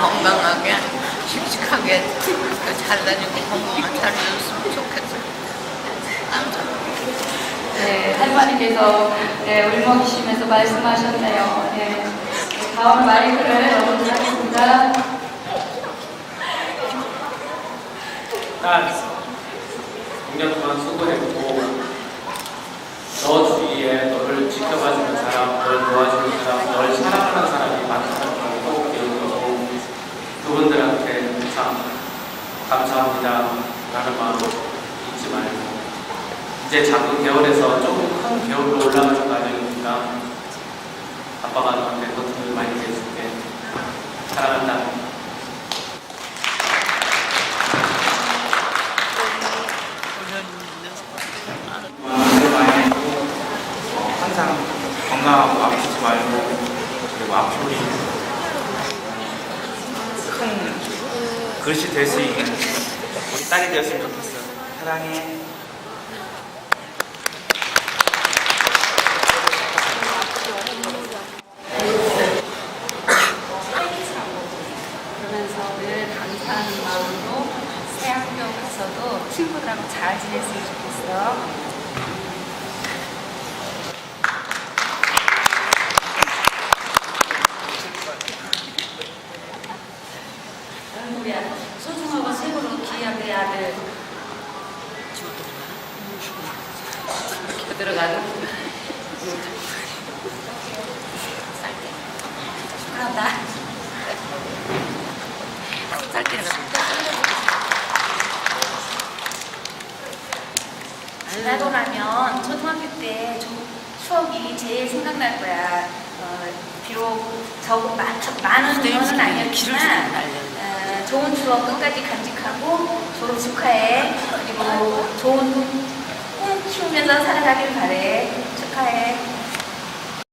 건강하게 씩씩하게 잘 다니고 건강한 잘 되었으면 좋겠어요. 네, 할머니께서 네, 울먹이시면서 말씀하셨네요. 네, 다음 마이크를 넣도록 하겠습니다. 딱 6년 동안 수고했고 너 주위에 너를 지켜봐주는 사람, 널 도와주는 사람, 널 사랑하는 사람이 많다는 걸 꼭 기억하고 그분들한테 참 감사합니다. 라는 마음 잊지 말고. 이제 작은 개월에서 조금 큰 개월로 올라가는 거 아니니까 아빠가 너한테 버튼을 많이 내줄게. 사랑한다. 항상 건강하고 아프지 말고 그리고 앞으로 큰 글씨 될 수 있는 우리 딸이 되었으면 좋겠어. 사랑해. 그러면서 늘 감사하는 마음으로 새 학교 가서도 친구들하고 잘 지냈으면 좋겠어. 우리 소중하고 최고로 귀한 내 아들 들어가는 축하한다. 쌀때는 지나고 나면 초등학교 때 조- 추억이 제일 생각날 거야. 어, 비록 적은 많, 많은 돈은 아니었지만 어, 좋은 추억 끝까지 간직하고 졸업 축하해. 그리고 좋은 꿈 키우면서 살아가길 바래. 축하해.